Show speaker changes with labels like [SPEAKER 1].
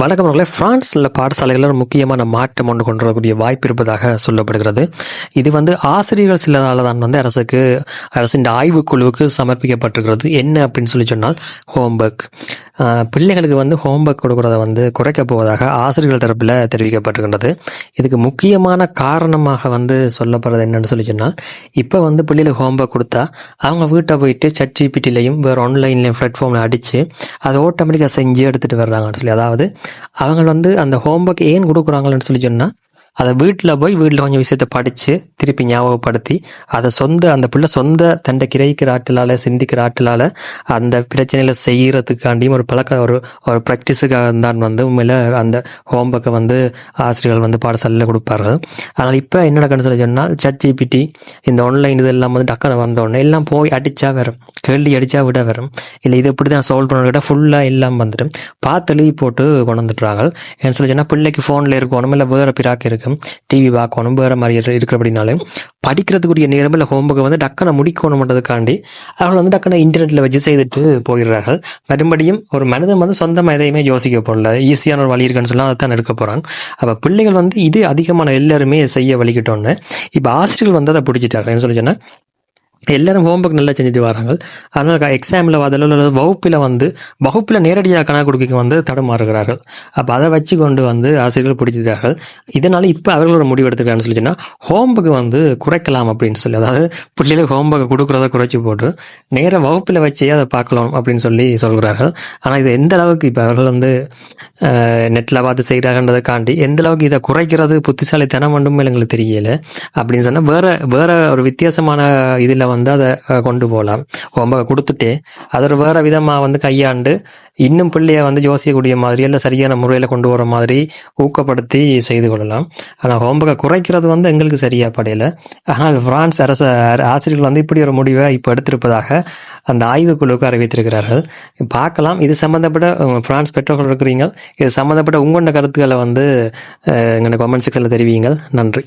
[SPEAKER 1] வணக்கம் அவர்களே. பிரான்ஸில் பாடசாலைகளில் முக்கியமான மாற்றம் ஒன்று கொண்டு வரக்கூடிய வாய்ப்பு இருப்பதாக சொல்லப்படுகிறது. இது வந்து ஆசிரியர்கள் சிலரால் தான் வந்து அரசுக்கு அரசின் ஆய்வுக்குழுவுக்கு சமர்ப்பிக்கப்பட்டிருக்கிறது. என்ன அப்படின்னு சொல்லி சொன்னால் ஹோம்ஒர்க் பிள்ளைகளுக்கு வந்து ஹோம்ஒர்க் கொடுக்குறத வந்து குறைக்கப் போவதாக ஆசிரியர்கள் தரப்பில் தெரிவிக்கப்பட்டிருக்கின்றது. இதுக்கு முக்கியமான காரணமாக வந்து சொல்லப்படுறது என்னென்னு சொல்லி சொன்னால் இப்போ வந்து பிள்ளைகளுக்கு ஹோம்ஒர்க் கொடுத்தா அவங்க வீட்டை போயிட்டு சட் ஜிபிடிலையும் வேறு ஆன்லைன்லையும் பிளாட்ஃபார்மில் அடித்து அதை ஓட்டோமேட்டிக்காக செஞ்சு எடுத்துகிட்டு வர்றாங்கன்னு சொல்லி அதாவது அவங்க வந்து அந்த ஹோம்ஒர்க் ஏன் கொடுக்குறாங்கன்னு சொல்லி சொன்னால் அதை வீட்டில் போய் வீட்டில் கொஞ்சம் விஷயத்தை படித்து திருப்பி ஞாபகப்படுத்தி அதை சொந்த அந்த பிள்ளை சொந்த தண்டை கிரகிக்கிற ஆற்றலால் சிந்திக்கிற ஆற்றலால் அந்த பிரச்சனையில் செய்கிறதுக்காண்டியும் ஒரு பழக்க ஒரு ஒரு ப்ராக்டிஸுக்காக தான் வந்து உண்மையில் அந்த ஹோம்ஒர்க்கை வந்து ஆசிரியர்கள் வந்து பாடசாலையில் கொடுப்பார்கள். அதனால் இப்போ என்ன நடக்குன்னு சொல்லி சொன்னால் சட் ஜிபிடி இந்த ஆன்லைன் இதெல்லாம் வந்து டக்குனு வந்தோடனே எல்லாம் போய் அடித்தா வரும். கேள்வி அடித்தா விட வரும். இல்லை இது இப்படி தான் சால்வ் பண்ண ஃபுல்லாக எல்லாம் வந்துடும். பார்த்து எழுதி போட்டு கொண்டு வந்துட்டுறாங்க என்ன சொல்லி சொன்னால் பிள்ளைக்கு ஃபோனில் இருக்கணும் இல்லை வேறு பிராக்கு இருக்கும் டிவி பார்க்கணும். வேறு மாதிரி இரு- இருக்கிறபடினாலே படிக்கிறதுக்குரிய நேரம் இல்லை ஹோம்ஒர்க்கை வந்து டக்குனு முடிக்கணுன்றதுக்காண்டி அவர்கள் வந்து டக்குனு இன்டர்நெட்டில் வச்சு செய்துட்டு போகிறார்கள். மறுபடியும் ஒரு மனிதன் வந்து சொந்தமாக எதையுமே யோசிக்க போகல ஈஸியான ஒரு வழி இருக்குன்னு சொன்னால் அதை தான் எடுக்க போகிறான் அப்போ பிள்ளைகள் வந்து இது அதிகமான எல்லாருமே செய்ய வலிக்கிட்டோன்னு இப்போ ஆசிரியர்கள் வந்து அதை பிடிச்சிட்டாங்க சொல்லி சொன்னால் எல்லாரும் ஹோம்ஒர்க் நல்லா செஞ்சுட்டு வராங்க. அதனால் எக்ஸாமில் அதில் வகுப்பில் வந்து வகுப்பில் நேரடியாக கணக்கு கொடுக்க வந்து தடுமாறுகிறார்கள். அப்போ அதை வச்சு கொண்டு வந்து ஆசிரியர்கள் பிடிச்சிருக்கிறார்கள் இதனால் இப்போ அவர்களோட முடிவு எடுத்துக்கிறான்னு சொல்லி சொன்னால் ஹோம்ஒர்க் வந்து குறைக்கலாம் அப்படின்னு சொல்லி அதாவது பிள்ளைகளுக்கு ஹோம்ஒர்க் கொடுக்குறத குறைச்சி போட்டு நேராக வகுப்பில் வச்சே அதை பார்க்கலாம் அப்படின்னு சொல்லி சொல்கிறார்கள். ஆனால் இது எந்த அளவுக்கு இப்போ அவர்கள் வந்து நெட்டில் பார்த்து செய்கிறாங்கன்றதைக்காண்டி எந்த அளவுக்கு இதை குறைக்கிறது புத்திசாலித்தனம் மட்டுமே எங்களுக்கு தெரியல. அப்படின்னு சொன்னால் வேறு வேறு ஒரு வித்தியாசமான இதில் வந்து அதை கொண்டு போகலாம் ஹோம்ஒர்க் கொடுத்துட்டு அதை ஒரு விதமாக வந்து கையாண்டு இன்னும் பிள்ளையை வந்து யோசிக்கக்கூடிய மாதிரி இல்லை சரியான முறையில் கொண்டு வர மாதிரி ஊக்கப்படுத்தி செய்து கொள்ளலாம். ஆனால் ஹோம்ஒர்க்கை குறைக்கிறது வந்து எங்களுக்கு சரியாக படையலை. ஆனால் பிரான்ஸ் அரசு ஆசிரியர்கள் வந்து இப்படி ஒரு முடிவை இப்போ எடுத்திருப்பதாக அந்த ஆய்வுக்குழுவுக்கு அறிவித்திருக்கிறார்கள். பார்க்கலாம். இது சம்மந்தப்பட்ட பிரான்ஸ் பெற்றோர்கள் இருக்கிறீங்க. இது சம்மந்தப்பட்ட உங்களோட கருத்துக்களை வந்து அஹ், எங்களோட கமெண்ட் செக்ஷனில் தெரிவிங்கள் நன்றி.